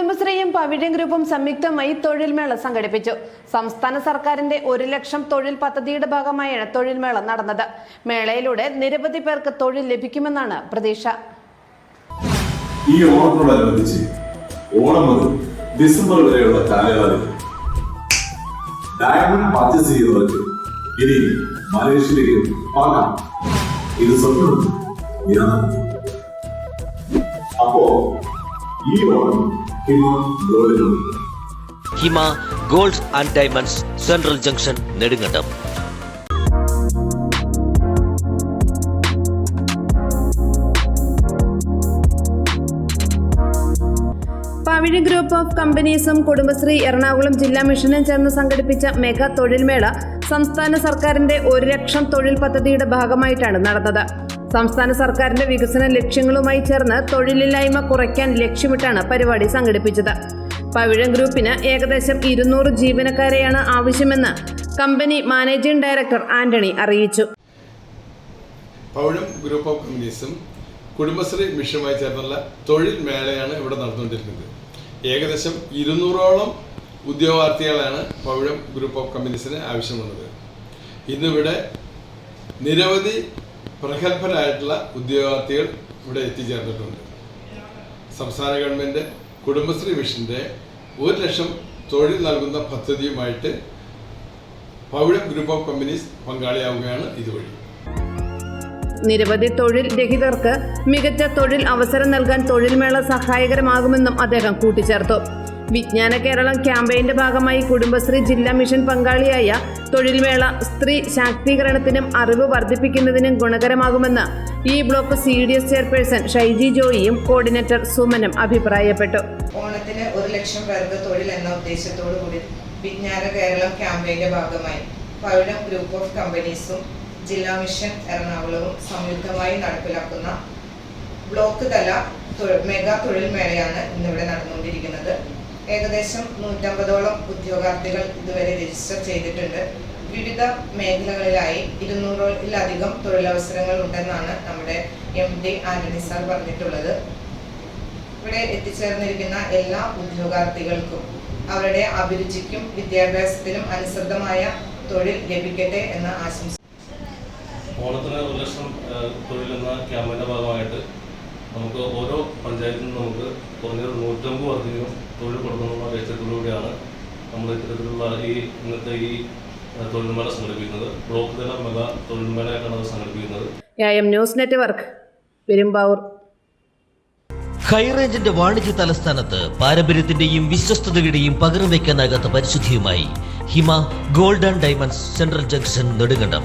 പവിഴം ഗ്രൂപ്പും സംയുക്തമായി തൊഴിൽമേള സംഘടിപ്പിച്ചു. സംസ്ഥാന സർക്കാരിന്റെ ഒരു ലക്ഷം തൊഴിൽ പദ്ധതിയുടെ ഭാഗമായാണ് തൊഴിൽമേള നടന്നത്. മേളയിലൂടെ നിരവധി പേർക്ക് തൊഴിൽ ലഭിക്കുമെന്നാണ് പ്രതീക്ഷ. ഈ ഓണത്തോടനുബന്ധിച്ച് ഓണം മുതൽ ഡിസംബർ വരെയുള്ള കാലയളവിൽ ഡയമണ്ട് പർച്ചേസ് ചെയ്യുന്നവർക്ക് ഇനി മലേഷ്യയിലേക്ക് പോകാം. ഇത് സ്വപ്നം അപ്പോ ഈ Onam Hima gold and diamonds central junction Nedumkandam. പവിഴി group of കമ്പനീസും കുടുംബശ്രീ എറണാകുളം ജില്ലാ മിഷനും ചേർന്ന് സംഘടിപ്പിച്ച മെഗാ തൊഴിൽമേള സംസ്ഥാന സർക്കാരിന്റെ ഒരു ലക്ഷം തൊഴിൽ പദ്ധതിയുടെ ഭാഗമായിട്ടാണ് നടന്നത്. സംസ്ഥാന സർക്കാരിന്റെ വികസന ലക്ഷ്യങ്ങളുമായി ചേർന്ന് തൊഴിലില്ലായ്മ കുറയ്ക്കാൻ ലക്ഷ്യമിട്ടാണ് പരിപാടി സംഘടിപ്പിച്ചത്. പവിഴം ഗ്രൂപ്പിന് ഏകദേശം ഇരുന്നൂറ് ജീവനക്കാരെയാണ് ആവശ്യമെന്ന് കമ്പനി മാനേജിംഗ് ഡയറക്ടർ ആന്റണി അറിയിച്ചു. പൗഴം ഗ്രൂപ്പ് ഓഫ് കമ്പനീസും കുടുംബശ്രീ മിഷനുമായി ചേർന്നുള്ള തൊഴിൽ മേളയാണ് ഇവിടെ നടന്നുകൊണ്ടിരിക്കുന്നത്. ഏകദേശം ഇരുന്നൂറോളം ഉദ്യോഗാർത്ഥികളാണ് പൗഴം ഗ്രൂപ്പ് ഓഫ് കമ്പനീസിന് ആവശ്യമുള്ളത് ഇന്നിവിടെ നിരവധി പ്രഗത്ഭരായിട്ടുള്ള ഉദ്യോഗാർത്ഥികൾ ഇവിടെ എത്തിച്ചേർന്നിട്ടുണ്ട്. സംസ്ഥാന ഗവൺമെന്റ് കുടുംബശ്രീ മിഷന്റെ ഒരു ലക്ഷം തൊഴിൽ നൽകുന്ന പദ്ധതിയുമായിട്ട് പവിഴം ഗ്രൂപ്പ് ഓഫ് കമ്പനീസ് പങ്കാളിയാവുകയാണ് ഇതുവഴി. നിരവധി തൊഴിൽ രഹിതർക്ക് മികച്ച തൊഴിൽ അവസരം നൽകാൻ തൊഴിൽമേള സഹായകരമാകുമെന്നും അദ്ദേഹം കൂട്ടിച്ചേർത്തു. വിജ്ഞാന കേരളം ക്യാമ്പയിന്റെ ഭാഗമായി കുടുംബശ്രീ ജില്ലാ മിഷൻ പങ്കാളിയായ തൊഴിൽമേള സ്ത്രീ ശാക്തീകരണത്തിനും അറിവ് വർദ്ധിപ്പിക്കുന്നതിനും ഗുണകരമാകുമെന്ന് ഈ block C D S chairperson Shyji ജോയിയും coordinator സുമനും അഭിപ്രായപ്പെട്ടു. ഓണത്തിന് ഒരു ലക്ഷം പേർക്ക് തൊഴിൽ എന്ന ഉദ്ദേശത്തോടു കൂടി വിജ്ഞാന കേരളം ക്യാമ്പയിന്റെ ഭാഗമായി പവിഴം ഗ്രൂപ്പ് ഓഫ് കമ്പനീസും ജില്ലാ മിഷൻ എറണാകുളവും സംയുക്തമായി നടപ്പിലാക്കുന്ന ബ്ലോക്ക് തല മെഗാ തൊഴിൽ മേളയാണ് ഇന്നിവിടെ നടന്നുകൊണ്ടിരിക്കുന്നത്. ഏകദേശം നൂറ്റമ്പതോളം ഉദ്യോഗാർത്ഥികൾ ഇതുവരെ രജിസ്റ്റർ ചെയ്തിട്ടുണ്ട്. വിവിധ മേഖലകളിലായി ഇരുന്നൂറിലധികം തൊഴിലവസരങ്ങൾ ഉണ്ടെന്നാണ് നമ്മുടെ എം ഡി ആന്റണി സാർ പറഞ്ഞിട്ടുള്ളത്. ഇവിടെ എത്തിച്ചേർന്നിരിക്കുന്ന എല്ലാ ഉദ്യോഗാർത്ഥികൾക്കും അവരുടെ അഭിരുചിക്കും വിദ്യാഭ്യാസത്തിനും അനുസൃതമായ തൊഴിൽ ലഭിക്കട്ടെ എന്ന് ആശംസ ഓണത്തിന് ഒരു ലക്ഷം തൊഴിലെന്ന ക്യാമ്പയിന്റെ ഭാഗമായിട്ട് നമുക്ക് ഓരോ പഞ്ചായത്തിൽ നിന്നും നമുക്ക് കുറഞ്ഞത് നൂറ്റമ്പത് വർദ്ധിക്കും തൊഴിൽ കൊടുക്കുന്ന ലക്ഷ്യത്തോടുകൂടിയാണ് നമ്മൾ ഇത്തരത്തിലുള്ള ഈ ഇന്നത്തെ ഈ തൊഴിൽമേള സംഘടിപ്പിക്കുന്നത്. ബ്ലോക്ക് തല മെഗാ തൊഴിൽമേളയായിട്ടാണ് അത് സംഘടിപ്പിക്കുന്നത്. M news network Perumbavoor. ഹൈറേഞ്ചിന്റെ വാണിജ്യ തലസ്ഥാനത്ത് പാരമ്പര്യത്തിന്റെയും വിശ്വസ്തതയുടെയും പകരം വയ്ക്കാനാകാത്ത പരിശുദ്ധിയുമായി Hima gold and diamonds central junction Nedumkandam.